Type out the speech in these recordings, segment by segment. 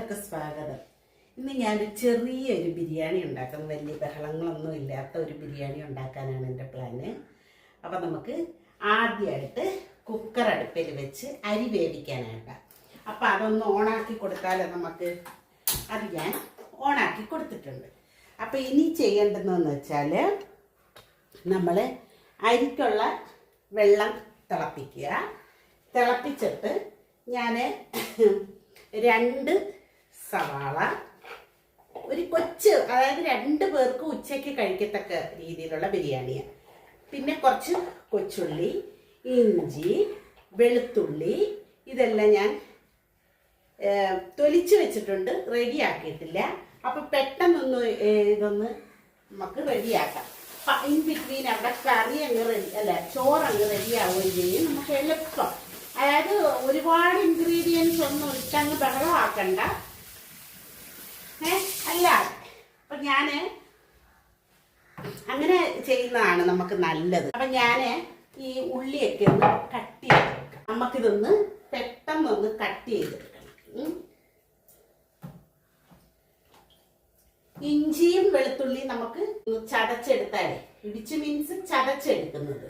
എല്ലാവർക്കും സ്വാഗതം. ഇന്ന് ഞാനൊരു ചെറിയൊരു ബിരിയാണി ഉണ്ടാക്കുന്നു വലിയ ബഹളങ്ങളൊന്നും ഇല്ലാത്ത ഒരു ബിരിയാണി ഉണ്ടാക്കാനാണ് എന്റെ പ്ലാന്. അപ്പം നമുക്ക് ആദ്യമായിട്ട് കുക്കർ അടുപ്പിൽ വെച്ച് അരി വേവിക്കാനായിട്ട്. അപ്പം അതൊന്ന് ഓണാക്കി കൊടുത്താലോ നമുക്ക് അത് ഞാൻ ഓണാക്കി കൊടുത്തിട്ടുണ്ട്. അപ്പം ഇനി ചെയ്യേണ്ടതെന്ന് വെച്ചാൽ നമ്മൾ അരിക്കുള്ള വെള്ളം തിളപ്പിക്കുക. തിളപ്പിച്ചിട്ട് ഞാൻ രണ്ട് സവാള ഒരു കൊച്ച് അതായത് രണ്ട് പേർക്ക് ഉച്ചയ്ക്ക് കഴിക്കത്തക്ക രീതിയിലുള്ള ബിരിയാണിയാണ് പിന്നെ കുറച്ച് കൊച്ചുള്ളി ഇഞ്ചി വെളുത്തുള്ളി ഇതെല്ലാം ഞാൻ തൊലിച്ച് വെച്ചിട്ടുണ്ട് റെഡിയാക്കിയിട്ടില്ല. അപ്പം പെട്ടെന്നൊന്ന് ഇതൊന്ന് നമുക്ക് റെഡിയാക്കാം. ഇൻ ബിറ്റ്വീൻ അവിടെ കറി അങ്ങ് റെഡി അല്ല ചോറ് അങ്ങ് റെഡി ആവുകയും ചെയ്യും നമുക്ക് എളുപ്പം. അതായത് ഒരുപാട് ഇൻഗ്രീഡിയൻസ് ഒന്നും ഇട്ടങ്ങ് ബഹളമാക്കണ്ട. അല്ല. അപ്പൊ ഞാൻ അങ്ങനെ ചെയ്യുന്നതാണ് നമുക്ക് നല്ലത്. അപ്പൊ ഞാൻ ഈ ഉള്ളിയൊക്കെ ഒന്ന് കട്ട് ചെയ്തെടുക്കാം. നമുക്കിതൊന്ന് പെട്ടെന്നൊന്ന് കട്ട് ചെയ്തെടുക്കണം. ഇഞ്ചിയും വെളുത്തുള്ളിയും നമുക്ക് ചതച്ചെടുത്താലേ. ഇടിച്ച് മീൻസ് ചതച്ചെടുക്കുന്നത്.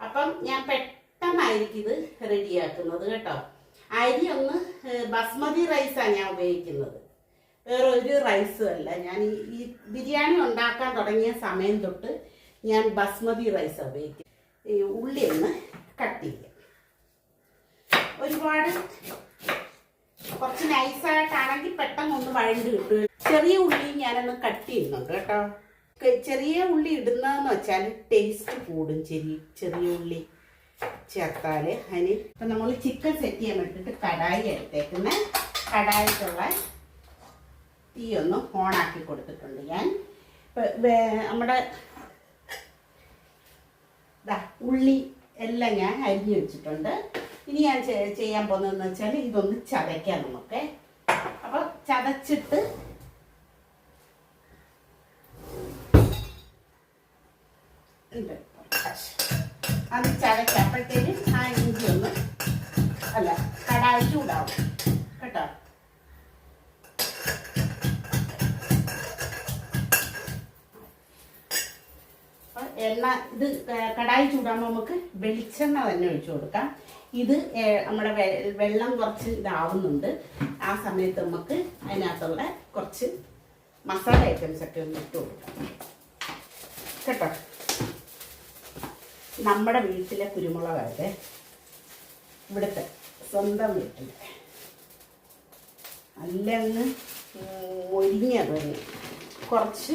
അപ്പം ഞാൻ പെട്ടെന്നായിരിക്കും ഇത് റെഡിയാക്കുന്നത് കേട്ടോ. അരി ഒന്ന് ബസ്മതി റൈസാണ് ഞാൻ ഉപയോഗിക്കുന്നത്. വേറെ ഒരു റൈസും അല്ല. ഞാൻ ഈ ബിരിയാണി ഉണ്ടാക്കാൻ തുടങ്ങിയ സമയം തൊട്ട് ഞാൻ ബസ്മതി റൈസ് ഉപയോഗിക്കും ഈ ഉള്ളി ഒന്ന് കട്ട് ചെയ്യാം ഒരുപാട് കുറച്ച് നൈസായിട്ടാണെങ്കിൽ പെട്ടെന്ന് ഒന്ന് വഴണ്ട് കിട്ടും. ചെറിയ ഉള്ളി ഞാനൊന്ന് കട്ട് ചെയ്യുന്നുണ്ട് കേട്ടോ. ചെറിയ ഉള്ളി ഇടുന്നതെന്ന് വെച്ചാൽ ടേസ്റ്റ് കൂടും. ചെറിയ ചെറിയ ഉള്ളി ചേർത്താൽ അതിന് ഇപ്പം നമ്മൾ ചിക്കൻ സെറ്റ് ചെയ്യാൻ വേണ്ടിയിട്ട് കടായി എടുത്തേക്കുന്ന കടായിക്കുള്ള തീ ഒന്ന് ഓണാക്കി കൊടുത്തിട്ടുണ്ട് ഞാൻ. നമ്മുടെ ഉള്ളി എല്ലാം ഞാൻ അരിഞ്ഞു വെച്ചിട്ടുണ്ട്. ഇനി ഞാൻ ചെയ്യാൻ പോകുന്നതെന്ന് വെച്ചാൽ ഇതൊന്ന് ചതയ്ക്കാം നമുക്ക്. അപ്പൊ ചതച്ചിട്ട്. അത് ചതയ്ക്കപ്പോഴത്തേക്കും ആ ഇഞ്ചി ഒന്ന് അല്ല കടായി ഉണ്ടാവും കേട്ടോ? എണ്ണ ഇത് കടായി ചൂടാകുമ്പോൾ നമുക്ക് വെളിച്ചെണ്ണ തന്നെ ഒഴിച്ചു കൊടുക്കാം. ഇത് നമ്മുടെ വെള്ളം കുറച്ച് ഇതാവുന്നുണ്ട്. ആ സമയത്ത് നമുക്ക് അതിനകത്തുള്ള കുറച്ച് മസാല ഐറ്റംസ് ഒക്കെ ഒന്ന് ഇട്ട് കൊടുക്കാം. കേട്ടോ? നമ്മുടെ വീട്ടിലെ കുരുമുളകായത് ഇവിടുത്തെ സ്വന്തം വീട്ടിലെ. അല്ലെന്ന് ഒരിഞ്ഞത് കുറച്ച്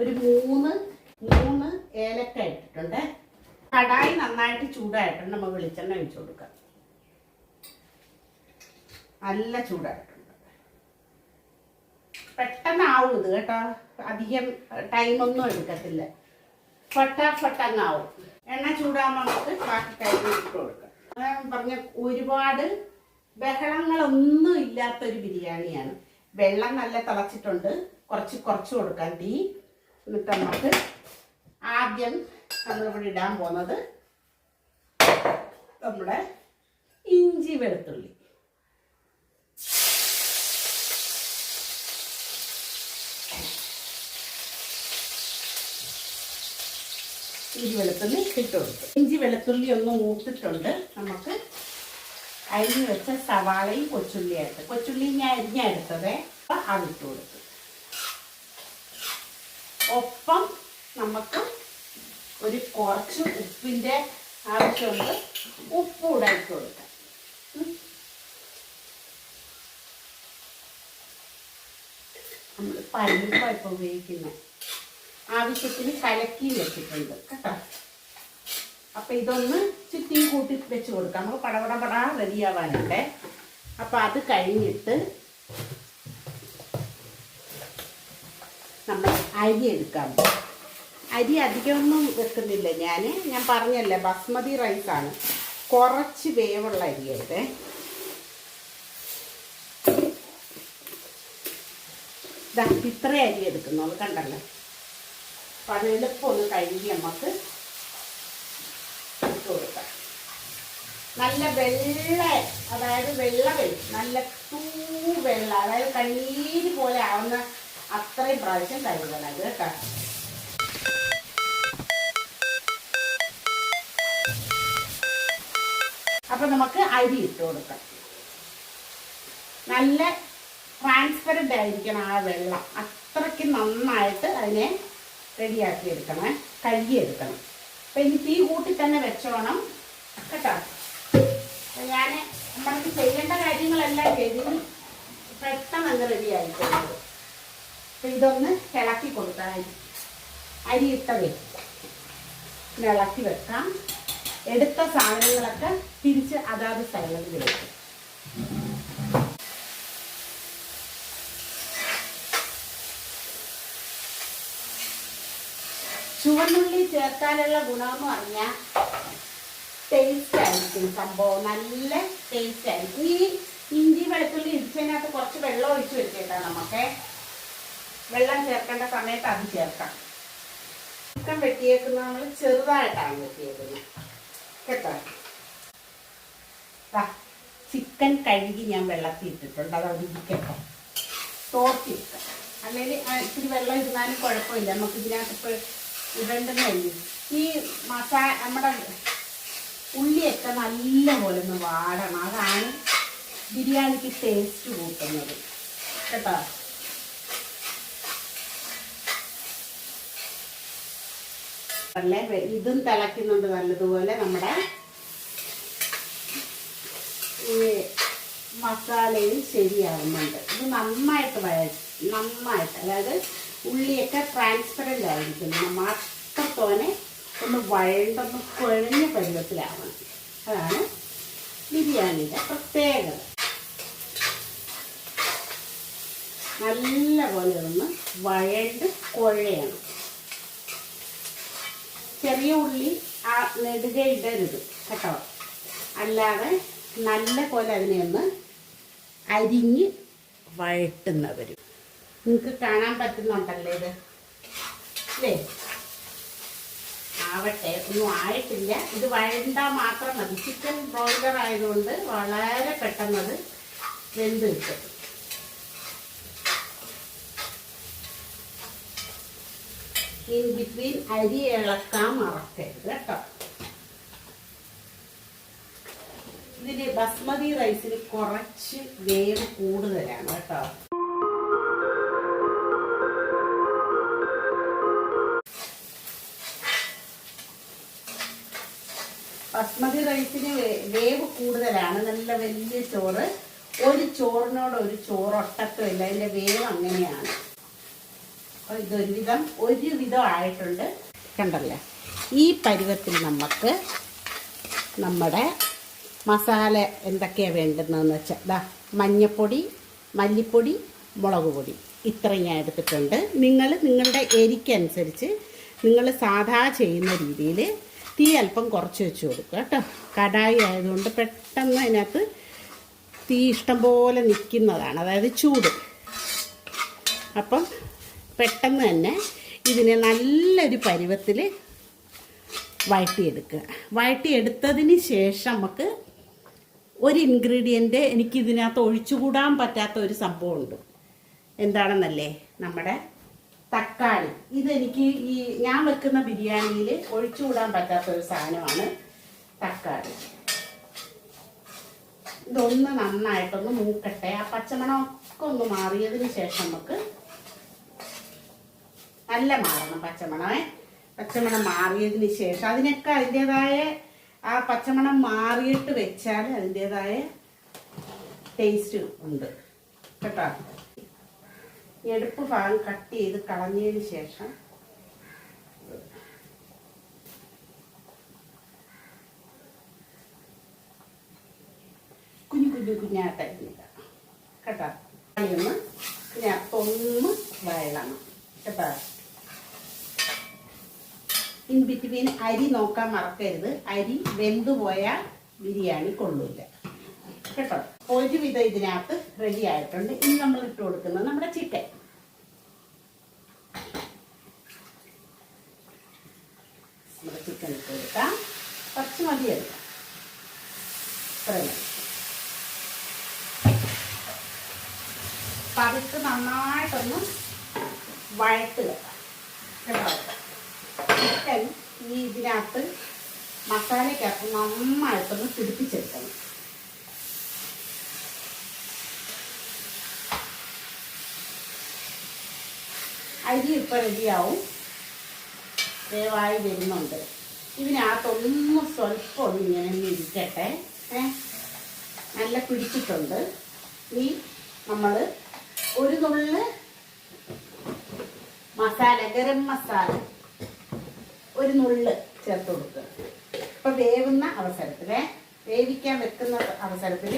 ഒരു മൂന്ന് മൂന്ന് ഏലക്ക ഇട്ടിട്ടുണ്ട്. കടായി നന്നായിട്ട് ചൂടായിട്ടുണ്ട്. നമ്മൾ വെളിച്ചെണ്ണ ഒഴിച്ചു കൊടുക്കാം. നല്ല ചൂടായിട്ടുണ്ട്. പെട്ടെന്നാവും ഇത് കേട്ടോ. അധികം ടൈമൊന്നും എടുക്കത്തില്ല. ഫട്ടാഫട്ടങ്ങാവും എണ്ണ ചൂടാകുമ്പോൾ നമുക്ക് ബാക്കി കാര്യം ഇട്ട് കൊടുക്കാം. ഞാൻ പറഞ്ഞ ഒരുപാട് ബഹളങ്ങളൊന്നും ഇല്ലാത്തൊരു ബിരിയാണിയാണ്. വെള്ളം നല്ല തിളച്ചിട്ടുണ്ട്. കുറച്ച് കുറച്ച് കൊടുക്കാം. തീ എന്നിട്ട് നമുക്ക് ആദ്യം നമ്മളിവിടെ ഇടാൻ പോകുന്നത് നമ്മുടെ ഇഞ്ചി വെളുത്തുള്ളി. ഇഞ്ചി വെളുത്തുള്ളി ഇട്ട് കൊടുത്തു ഇഞ്ചി വെളുത്തുള്ളി ഒന്ന് മൂത്തിട്ടുണ്ട്. നമുക്ക് അരിഞ്ഞ് വെച്ച സവാളയും കൊച്ചുള്ളിയായിട്ട്. കൊച്ചുള്ളി ഞാൻ അരിഞ്ഞെടുത്തത് അതിട്ട് കൊടുത്തു ഒപ്പം നമുക്ക് ഒരു കുറച്ച് ഉപ്പിന്റെ ആവശ്യമുണ്ട്. ഉപ്പ് കൂടെ കൊടുക്കാം. നമ്മൾ പരിപ്പാണ് ഇപ്പോൾ ഉപയോഗിക്കുന്നത് ആവശ്യത്തിന് കലക്കി വെച്ചിട്ടുണ്ട് കേട്ടോ. അപ്പം ഇതൊന്ന് ചുറ്റി കൂട്ടി വെച്ച് കൊടുക്കാം. നമുക്ക് പടപടപടാ പട റെഡിയാവാനുണ്ട് അപ്പം അത് കഴിഞ്ഞിട്ട് നമ്മൾ അരി എടുക്കാം അരി അധികമൊന്നും വെക്കുന്നില്ല ഞാൻ ഞാൻ പറഞ്ഞല്ലേ ബസ്മതി റൈസാണ്. കുറച്ച് വേവുള്ള അരിയായത്. ഇത്ര അരി എടുക്കുന്നു അത് കണ്ടല്ലേ ഒന്ന് കഴുകി നമുക്ക് ഇട്ട് കൊടുക്കാം. നല്ല വെള്ള അതായത് വെള്ള വെള്ളം നല്ല തൂ വെള്ള അതായത് കണ്ണീര് പോലെ ആവുന്ന അത്രയും പ്രാവശ്യം കഴുകണം കേട്ടോ. അപ്പൊ നമുക്ക് അരി ഇട്ട് കൊടുക്കാം. നല്ല ട്രാൻസ്പെറന്റ് ആയിരിക്കണം ആ വെള്ളം. അത്രയ്ക്ക് നന്നായിട്ട് അതിനെ റെഡിയാക്കി എടുക്കണം കഴുകി എടുക്കണം അപ്പം ഇനി തീ കൂട്ടി തന്നെ വെച്ചോണം. കേട്ടോ? ഞാൻ നമ്മൾക്ക് ചെയ്യേണ്ട കാര്യങ്ങളെല്ലാം ചെയ്ത് പെട്ടെന്ന് റെഡി ആയിക്കോളൂ. അപ്പം ഇതൊന്ന് ഇളക്കി കൊടുക്കാം അരി അരി ഇട്ട വെക്കും. ഇളക്കി വെക്കാം. എടുത്ത സാധനങ്ങളൊക്കെ തിരിച്ച് അതാത് സ്ഥലങ്ങളിൽ വെക്കും. ചുവന്നുള്ളി ചേർത്താനുള്ള ഗുണമെന്ന് പറഞ്ഞാൽ ടേസ്റ്റ് ആയിരിക്കും സംഭവം. നല്ല ടേസ്റ്റ് ആയിരിക്കും. ഈ ഇഞ്ചി വെളുത്തുള്ളി ഇടിച്ചതിനകത്ത് കുറച്ച് വെള്ളം ഒഴിച്ച് വെച്ചേക്കാം നമുക്ക്. വെള്ളം ചേർക്കേണ്ട സമയത്ത് അത് ചേർക്കാം. ചിക്കൻ വെട്ടിയേക്കുന്നത് നമ്മൾ ചെറുതായിട്ടാണ് വെട്ടിയേക്കുന്നത്. കേട്ടോ? ചിക്കൻ കഴുകി ഞാൻ വെള്ളത്തിൽ ഇട്ടിട്ടുണ്ട്. അത് അവിടെ ഇരിക്കട്ടെ. തോർത്തിട്ട് അല്ലെങ്കിൽ ഇത്തിരി വെള്ളം ഇരുന്നാലും കുഴപ്പമില്ല. നമുക്ക് ഇതിനകത്ത് ഇപ്പോൾ ഇടേണ്ടതല്ലേ ഈ മസാല നമ്മുടെ ഉള്ളിയൊക്കെ നല്ലപോലെ ഒന്ന് വാടണം. അതാണ് ബിരിയാണിക്ക് ടേസ്റ്റ് കൂട്ടുന്നത്. കേട്ടോ? നല്ല വെ- ഇതും തിളയ്ക്കുന്നുണ്ട് നല്ലതുപോലെ നമ്മുടെ ഈ മസാലയും ശരിയാവുന്നുണ്ട്. ഇത് നന്നായിട്ട് വഴ നന്നായിട്ട് അതായത് ഉള്ളിയൊക്കെ ട്രാൻസ്പെറന്റ് ആയിരിക്കണം മാത്രത്തോനെ ഒന്ന് വഴണ്ടൊന്ന് കുഴഞ്ഞ പരുവത്തിലാവണം. അതാണ് ബിരിയാണിയുടെ പ്രത്യേകത. നല്ലപോലെ ഒന്ന് വഴണ്ട് കുഴയണം. ചെറിയ ഉള്ളി ആ നെടുക ഇടരുത് കേട്ടോ. അല്ലാതെ നല്ല പോലെ അതിനെ ഒന്ന് അരിഞ്ഞ് വഴട്ടുന്നവർ നിങ്ങൾക്ക് കാണാൻ പറ്റുന്നുണ്ടല്ലേ ഇത്? അല്ലേ? ആവട്ടെ ഒന്നും ആയിട്ടില്ല. ഇത് വഴണ്ടാൽ മാത്രം മതി. ചിക്കൻ ബ്രോയിലർ ആയതുകൊണ്ട് വളരെ പെട്ടെന്ന് അത് വെന്ത് കിട്ടും. ഇൻ ബിറ്റ്വീൻ അരി ഇളക്കാൻ മറക്കരുത് കേട്ടോ. ഇതിന് ബസ്മതി റൈസിന് കുറച്ച് വേവ് കൂടുതലാണ് കേട്ടോ. ബസ്മതി റൈസിന് വേവ് കൂടുതലാണ്. നല്ല വലിയ ചോറ്. ഒരു ചോറിനോട് ഒരു ചോറ് ഒട്ടത്തുമില്ല അതിന്റെ വേവ് അങ്ങനെയാണ്. അപ്പോൾ ഒരുവിധം ആയിട്ടുണ്ട്. കണ്ടല്ലേ? ഈ പരുവത്തിൽ നമുക്ക് നമ്മുടെ മസാല എന്തൊക്കെയാണ് വേണ്ടുന്നതെന്ന് വെച്ചാൽ ഇതാ മഞ്ഞപ്പൊടി മല്ലിപ്പൊടി മുളക് പൊടി ഇത്രയും ഞാൻ എടുത്തിട്ടുണ്ട്. നിങ്ങൾ നിങ്ങളുടെ എരിക്കനുസരിച്ച് നിങ്ങൾ സാധാ ചെയ്യുന്ന രീതിയിൽ തീ അല്പം കുറച്ച് വെച്ച് കൊടുക്കുക കേട്ടോ. കടായി ആയതുകൊണ്ട് പെട്ടെന്ന് അതിനകത്ത് തീ ഇഷ്ടം പോലെ നിൽക്കുന്നതാണ്. അതായത് ചൂട്. അപ്പം പെട്ടെന്ന് തന്നെ ഇതിനെ നല്ലൊരു പരുവത്തിൽ വഴട്ടിയെടുക്കുക വഴട്ടിയെടുത്തതിന് ശേഷം നമുക്ക് ഒരു ഇൻഗ്രീഡിയന്റ് എനിക്കിതിനകത്ത് ഒഴിച്ചുകൂടാൻ പറ്റാത്ത ഒരു സംഭവമുണ്ട്. എന്താണെന്നല്ലേ? നമ്മുടെ തക്കാളി. ഇതെനിക്ക് ഈ ഞാൻ വെക്കുന്ന ബിരിയാണിയിൽ ഒഴിച്ചുകൂടാൻ പറ്റാത്ത ഒരു സാധനമാണ് തക്കാളി. ഇതൊന്ന് നന്നായിട്ടൊന്ന് മൂക്കട്ടെ. ആ പച്ചമണമൊക്കെ ഒന്ന് മാറിയതിന് ശേഷം നമുക്ക് നല്ല മാറണം പച്ചമണമേ പച്ചമണം മാറിയതിന് ശേഷം അതിനൊക്കെ അതിന്റെതായ ആ പച്ചമണം മാറിയിട്ട് വെച്ചാൽ അതിന്റെതായ ടേസ്റ്റ് ഉണ്ട്. കേട്ടോ? എടുപ്പ് ഭാഗം കട്ട് ചെയ്ത് കളഞ്ഞതിന് ശേഷം കുഞ്ഞു കുഞ്ഞു കുഞ്ഞായിട്ടായിരുന്നില്ല കേട്ടോ? ഒന്ന് അപ്പൊന്ന് വയലാണ് കേട്ടോ? ഇൻ ബിറ്റ്വീൻ അരി നോക്കാൻ മറക്കരുത്. അരി വെന്തു പോയാൽ ബിരിയാണി കൊള്ളൂല കേട്ടോ? ഒരുവിധം ഇതിനകത്ത് റെഡി ആയിട്ടുണ്ട്. ഇനി നമ്മൾ ഇട്ട് കൊടുക്കുന്നത് നമ്മുടെ ചിക്കൻ നമ്മുടെ ചിക്കൻ ഇട്ട് കൊടുക്കാം. കുറച്ച് മതി എടുക്കാം അത്ര മതി അപ്പം അതിട്ട് നന്നായിട്ടൊന്ന് വഴട്ടുക കേട്ടോ? ഈ ഇതിനകത്ത് മസാലയ്ക്കകത്ത് നന്നായിട്ടൊന്ന് പിടിപ്പിച്ചെടുക്കണം. അരി ഇപ്പം റെഡിയാവും. വേവായി വരുന്നുണ്ട്. ഇതിനകത്തൊന്ന് സ്വല്പം ഇങ്ങനെ ഇരിക്കട്ടെ. നല്ല പിടിച്ചിട്ടുണ്ട്. ഈ നമ്മൾ ഒരു നുള്ളിൽ മസാല ഗരം മസാല ഒരു നുള്ള് ചേർത്ത് കൊടുക്കുക. ഇപ്പൊ വേവുന്ന അവസരത്തിൽ വേവിക്കാൻ വെക്കുന്ന അവസരത്തിൽ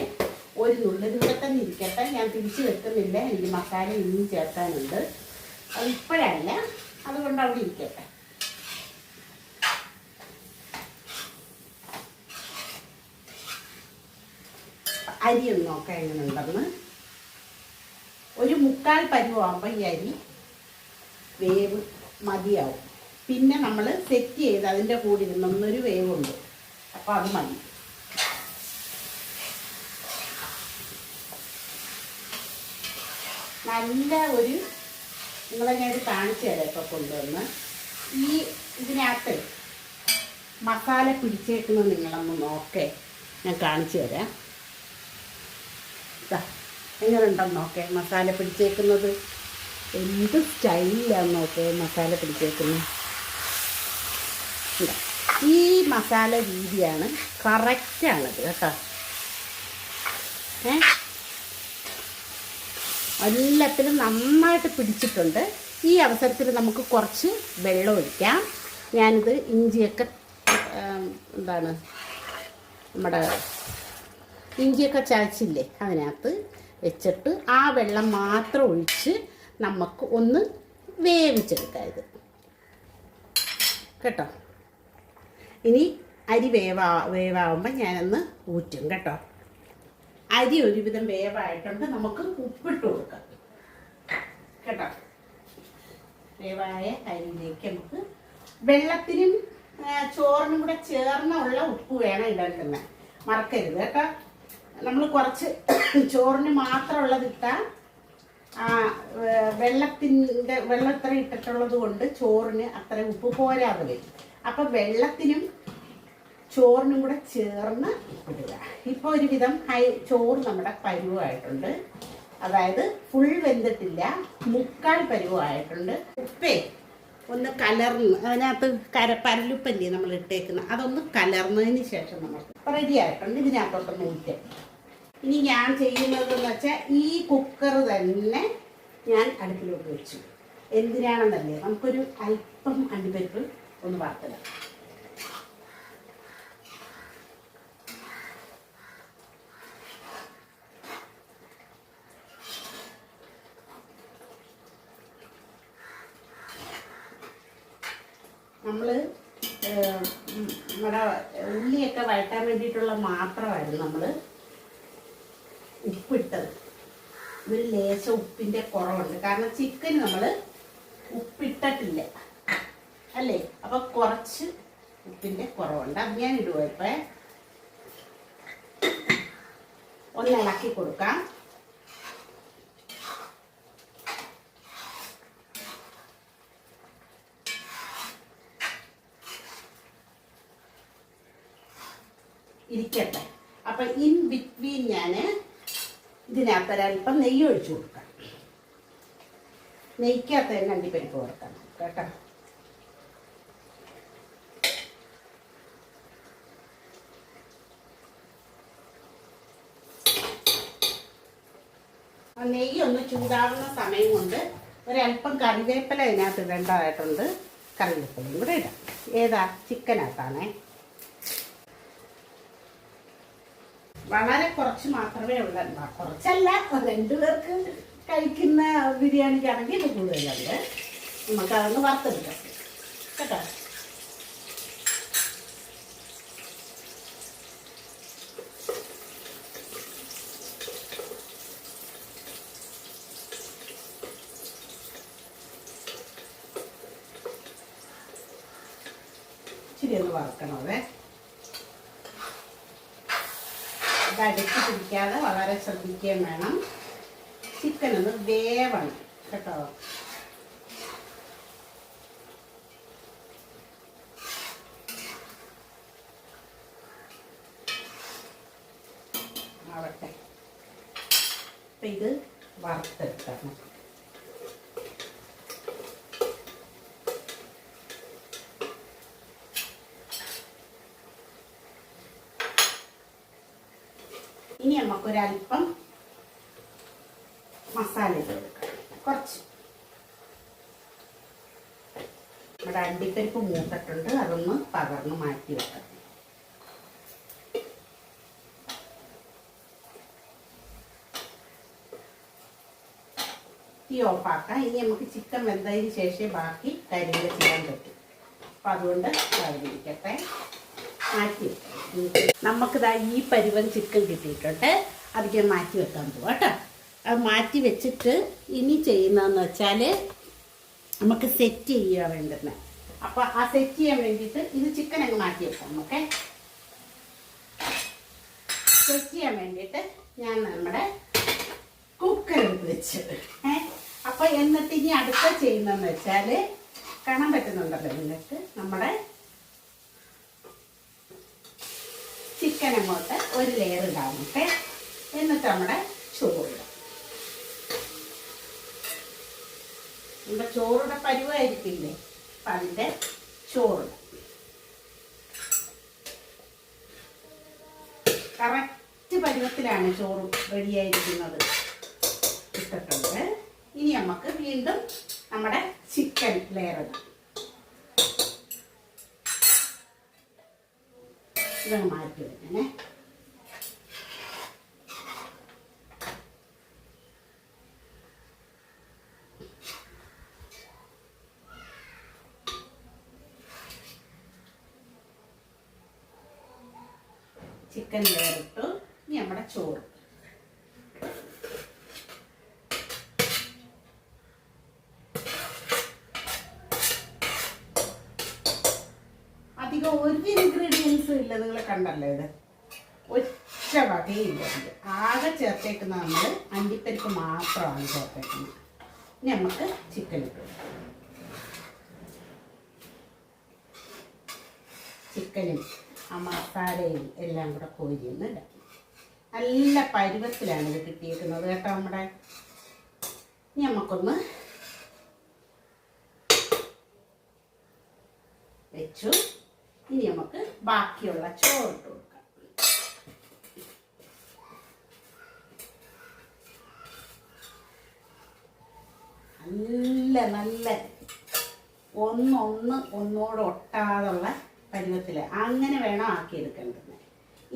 ഒരു നുള്ള് ഇവിടെ തന്നെ ഇരിക്കട്ടെ. ഞാൻ തിരിച്ചു വെക്കുന്നില്ല എനിക്ക് മസാല ഇനിയും ചേർക്കാനുണ്ട്. അത് ഇപ്പോഴല്ല അതുകൊണ്ട് അവിടെ ഇരിക്കട്ടെ. അരി ഒന്ന് നോക്കാം എങ്ങനെ ഉണ്ടെന്ന് ഒരു മുക്കാൽ പരുവാകുമ്പോൾ ഈ അരി വേവ് മതിയാവും. പിന്നെ നമ്മൾ സെറ്റ് ചെയ്ത് അതിന്റെ കൂടി ഇരുന്നൊന്നൊരു വേവുണ്ട്. അപ്പോൾ അത് മതി. നല്ല ഒരു നിങ്ങളെ കാണിച്ചു തരാം ഇപ്പോൾ കൊണ്ടുവന്ന്. ഈ ഇതിനകത്ത് മസാല പിടിച്ചേക്കുന്നത് നിങ്ങളൊന്ന് നോക്കേ. ഞാൻ കാണിച്ചു തരാം. എങ്ങനെയുണ്ടെന്ന് നോക്കേ മസാല പിടിച്ചേക്കുന്നത്? എന്ത് സ്റ്റൈലിലാണ് നോക്കേ മസാല പിടിച്ചേക്കുന്നത്? ഈ മസാല രീതിയാണ് കറക്റ്റാണത് കേട്ടോ. ഏ? എല്ലാത്തിലും നന്നായിട്ട് പിടിച്ചിട്ടുണ്ട്. ഈ അവസരത്തിൽ നമുക്ക് കുറച്ച് വെള്ളം ഒഴിക്കാം. ഞാനിത് ഇഞ്ചിയൊക്കെ എന്താണ് നമ്മുടെ ഇഞ്ചിയൊക്കെ ചതച്ചില്ലേ അതിനകത്ത് വെച്ചിട്ട് ആ വെള്ളം മാത്രം ഒഴിച്ച് നമുക്ക് ഒന്ന് വേവിച്ചെടുക്കാം ഇത്. കേട്ടോ? ഇനി അരി വേവാ വേവാകുമ്പോൾ ഞാനൊന്ന് ഊറ്റും കേട്ടോ. അരി ഒരുവിധം വേവായിട്ടുണ്ട്. നമുക്ക് ഉപ്പിട്ട് കൊടുക്കാം. കേട്ടോ? വേവായ അരിയിലേക്ക് നമുക്ക് വെള്ളത്തിനും ചോറിനും കൂടെ ചേർന്നുള്ള ഉപ്പ് വേണം ഇടേണ്ടുന്നത് മറക്കരുത് കേട്ടോ. നമ്മൾ കുറച്ച് ചോറിന് മാത്രമുള്ളത് ഇട്ടാൽ വെള്ളത്തിന്റെ വെള്ളം ഇത്ര ഇട്ടിട്ടുള്ളത് കൊണ്ട് ചോറിന് അത്ര ഉപ്പ് പോരാതെ വരും. അപ്പം വെള്ളത്തിനും ചോറിനും കൂടെ ചേർന്ന് ഇടുക. ഇപ്പോൾ ഒരുവിധം ഹൈ ചോറ് നമ്മുടെ പരുവായിട്ടുണ്ട്. അതായത് ഫുൾ വെന്തിട്ടില്ല മുക്കാൽ പരുവായിട്ടുണ്ട്. ഉപ്പേ ഒന്ന് കലർന്ന് അതിനകത്ത് കര പരലുപ്പല്ലേ നമ്മൾ ഇട്ടേക്കുന്നത്? അതൊന്ന് കലർന്നതിന് ശേഷം നമുക്ക് റെഡി ആയിട്ടുണ്ട്. ഇതിനകത്തോട്ടൊന്ന് ഊറ്റാം ഇനി ഞാൻ ചെയ്യുന്നതെന്ന് വെച്ചാൽ ഈ കുക്കർ തന്നെ ഞാൻ അടുപ്പിലോട്ട് വെച്ചു. എന്തിനാണെന്നല്ലേ നമുക്കൊരു അല്പം അണ്ടിപ്പരിപ്പ് ഒന്ന് വറുത്തിടാം നമ്മൾ നമ്മുടെ ഉള്ളിയൊക്കെ വഴറ്റാൻ വേണ്ടിയിട്ടുള്ള മാത്രമായിരുന്നു നമ്മൾ ഉപ്പിട്ടത്. ഒരു ലേശം ഉപ്പിന്റെ കുറവുണ്ട്. കാരണം ചിക്കൻ നമ്മൾ ഉപ്പിട്ടിട്ടില്ല അല്ലേ അപ്പൊ കുറച്ച് ഉപ്പിന്റെ കുറവുണ്ട്. ഞാൻ ഇടുക ഇപ്പം ഒന്ന് ഇളക്കി കൊടുക്കാം. ഇരിക്കട്ടെ. അപ്പൊ ഇൻ ബിറ്റ്വീൻ ഞാൻ ഇതിനകത്ത് ഒരല്പം നെയ്യ് ഒഴിച്ചു കൊടുക്കാം. നെയ്ക്കകത്ത് തന്നെ അണ്ടിപ്പരിപ്പ് കൊടുക്കണം കേട്ടോ ആ നെയ്യ് ഒന്ന് ചൂടാവുന്ന സമയം കൊണ്ട് ഒരല്പം കറിവേപ്പില ഇതിനകത്ത് ഇടേണ്ടതായിട്ടുണ്ട്. കറിവേപ്പിലയും കൂടെ ഇടാം. ഏതാ? ചിക്കനകത്താണേ. വളരെ കുറച്ച് മാത്രമേ ഉള്ളൂ. കുറച്ചല്ല. രണ്ടു പേർക്ക് കഴിക്കുന്ന ബിരിയാണിക്കാണെങ്കിൽ ഇത് കൂടുതലുണ്ട്. നമുക്ക് അതൊന്ന് വറുത്തെടുക്കാം. കേട്ടോ? അതെ ഇത് അടുത്ത് പിടിക്കാതെ വളരെ ശ്രദ്ധിക്കുകയും വേണം. ചിക്കൻ ഒന്ന് വേവണം കേട്ടോ. ആവട്ടെ. അപ്പം ഇത് വറുത്തെടുക്കണം. നമുക്കൊരല്പം മസാല ഇട്ട് കൊടുക്കാം. കുറച്ച്. നമ്മുടെ അണ്ടിപ്പരിപ്പ് മൂത്തിട്ടുണ്ട്. അതൊന്ന് പകർന്ന് മാറ്റി വെക്കാം. തീ ഓഫാക്കാം. ഇനി നമുക്ക് ചിക്കൻ വെന്തതിന് ശേഷം ബാക്കി കാര്യങ്ങൾ ചെയ്യാൻ പറ്റും. അപ്പം അതുകൊണ്ട് കരുതിരിക്കട്ടെ മാറ്റി നമുക്ക് നമുക്കിതാ ഈ പരുവൻ ചിക്കൻ കിട്ടിയിട്ടുണ്ട്. അത് ഞാൻ മാറ്റി വെക്കാൻ പോവാം കേട്ടോ. അത് മാറ്റി വെച്ചിട്ട് ഇനി ചെയ്യുന്നതെന്ന് വെച്ചാൽ നമുക്ക് സെറ്റ് ചെയ്യുക വേണ്ടുന്നത് അപ്പോൾ ആ സെറ്റ് ചെയ്യാൻ വേണ്ടിയിട്ട് ഇത് ചിക്കൻ അങ്ങ് മാറ്റി വെക്കാം ഓക്കെ സെറ്റ് ചെയ്യാൻ വേണ്ടിയിട്ട് ഞാൻ നമ്മുടെ കുക്കർ എടുത്ത് വെച്ച് അപ്പോൾ എന്നിട്ട് ഇനി അടുത്ത ചെയ്യുന്നതെന്ന് വെച്ചാൽ കാണാൻ പറ്റുന്നുണ്ടല്ലോ നിങ്ങൾക്ക് നമ്മുടെ ചിക്കൻ അങ്ങോട്ട് ഒരു ലെയർ ഇടാം ഓക്കെ? എന്നിട്ട് നമ്മുടെ ചോറ് ഇടാം. നമ്മുടെ ചോറുടെ പരുവായിരിക്കില്ലേ? അപ്പം അതിന്റെ ചോറിടാം കറക്റ്റ് പരുവത്തിലാണ് ചോറ് റെഡിയായിരിക്കുന്നത് ഇട്ടിട്ടുണ്ട്. ഇനി നമുക്ക് വീണ്ടും നമ്മുടെ ചിക്കൻ ലെയർ ഇടാം. ഇതങ്ങ് മാറ്റി വെക്കണേ ചിക്കൻ ലെയർ ഇട്ടു ഇനി നമ്മുടെ ചോറ്. അധികം ഒരു ഇൻഗ്രീഡിയൻസും ഇല്ല. നിങ്ങൾ കണ്ടല്ലോ ഇത്. ഒറ്റ വകയില്ല ആകെ ചേർത്തേക്കുന്നത് നമ്മൾ അണ്ടിപ്പരിപ്പ് മാത്രമാണ് ചേർത്തേക്കുന്നത്. ഇനി നമുക്ക് ചിക്കൻ ഇട്ടു ചിക്കനും ആ മസാലയും എല്ലാം കൂടെ കോരിയൊന്ന് നല്ല പരുവത്തിലാണ് ഇത് കിട്ടിയിരിക്കുന്നത് കേട്ടോ നമ്മുടെ. ഇനി നമുക്കൊന്ന് വെച്ചു. ഇനി നമുക്ക് ബാക്കിയുള്ള ചോറ് ഇട്ട് കൊടുക്കാം. നല്ല നല്ല ഒന്നൊന്ന് ഒന്നോട് ഒട്ടാതുള്ള പരുവത്തിൽ അങ്ങനെ വേണം ആക്കിയെടുക്കേണ്ടത്.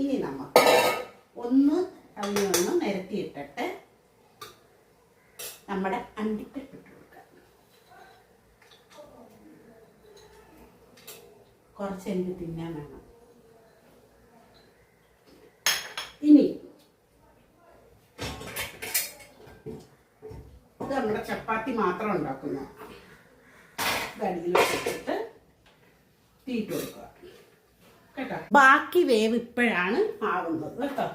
ഇനി നമുക്ക് ഒന്ന് അതിനെ ഒന്ന് നിരത്തിയിട്ടിട്ട് നമ്മുടെ അണ്ടിപ്പരിപ്പ് ഇട്ട് കൊടുക്കാം. കുറച്ച് എനിക്ക് തിന്നാൻ വേണം. ഇനി ഇത് നമ്മുടെ ചപ്പാത്തി മാത്രം ഉണ്ടാക്കുന്ന. അടിയിൽ വെച്ചിട്ട് തീയിട്ട് കൊടുക്കുക. കേട്ടോ? ബാക്കി വേവ് ഇപ്പോഴാണ് ആവുന്നത്. കേട്ടോ?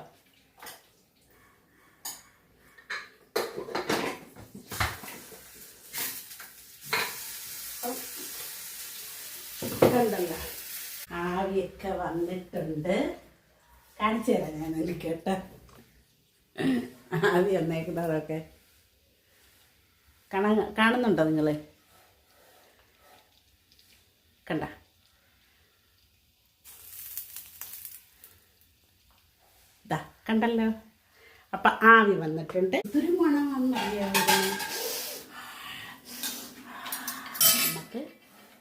ആവിയൊക്കെ വന്നിട്ടുണ്ട്. കാണിച്ചു തരാം ഞാൻ എനിക്ക് കേട്ടോ. ആവി വന്നേക്കുന്നതൊക്കെ. കാണാ കാണുന്നുണ്ടോ നിങ്ങൾ കണ്ട ഇതാ കണ്ടല്ലോ? അപ്പൊ ആവി വന്നിട്ടുണ്ട്. ഇതൊരു മണം വന്നറിയാവുന്ന നമുക്ക്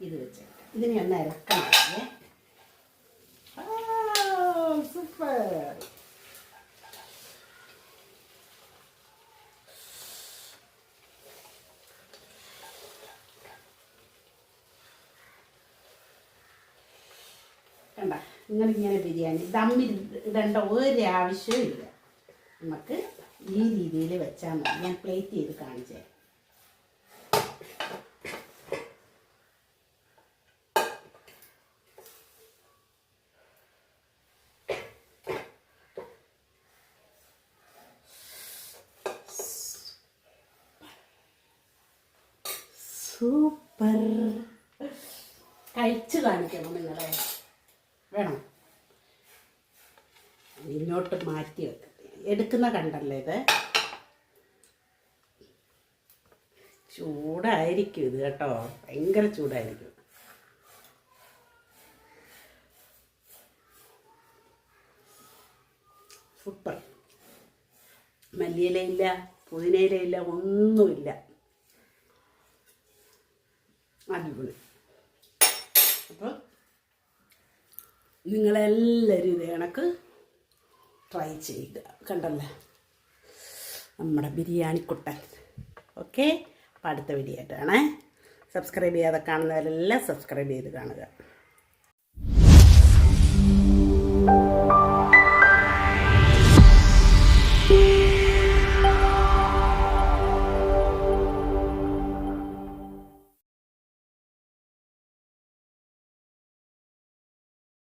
ഇത് വെച്ചിട്ട് ഇതിനെ ഒന്ന് ഇറക്കണം. സൂപ്പർ കണ്ട? ഇങ്ങനെ ഇങ്ങനെ ബിരിയാണി. ദമ്മിൽ ഇടേണ്ട ഒരാവശ്യവും ഇല്ല നമുക്ക് ഈ രീതിയിൽ വെച്ചാൽ മതി. ഞാൻ പ്ലേറ്റ് ചെയ്ത് കാണിച്ചേ. സൂപ്പർ. കഴിച്ചു കാണിക്കണം നിങ്ങളെ. ഇങ്ങോട്ട് മാറ്റി വെക്കട്ടെ എടുക്കുന്ന കണ്ടല്ലേ ഇത്? ചൂടായിരിക്കും ഇത് കേട്ടോ. ഭയങ്കര ചൂടായിരിക്കും. സൂപ്പർ മല്ലിയിലയില്ല പുതിനയിലയില്ല ഒന്നുമില്ല. അടിപൊളി. അപ്പോൾ നിങ്ങളെല്ലാവരും ഇത് കണക്ക് ട്രൈ ചെയ്യുക കണ്ടല്ലേ? നമ്മുടെ ബിരിയാണിക്കുട്ടൻ ഓക്കെ അപ്പം അടുത്ത വീഡിയോ സബ്സ്ക്രൈബ് ചെയ്യാതെ കാണുന്നവരെല്ലാം സബ്സ്ക്രൈബ് ചെയ്ത് കാണുക.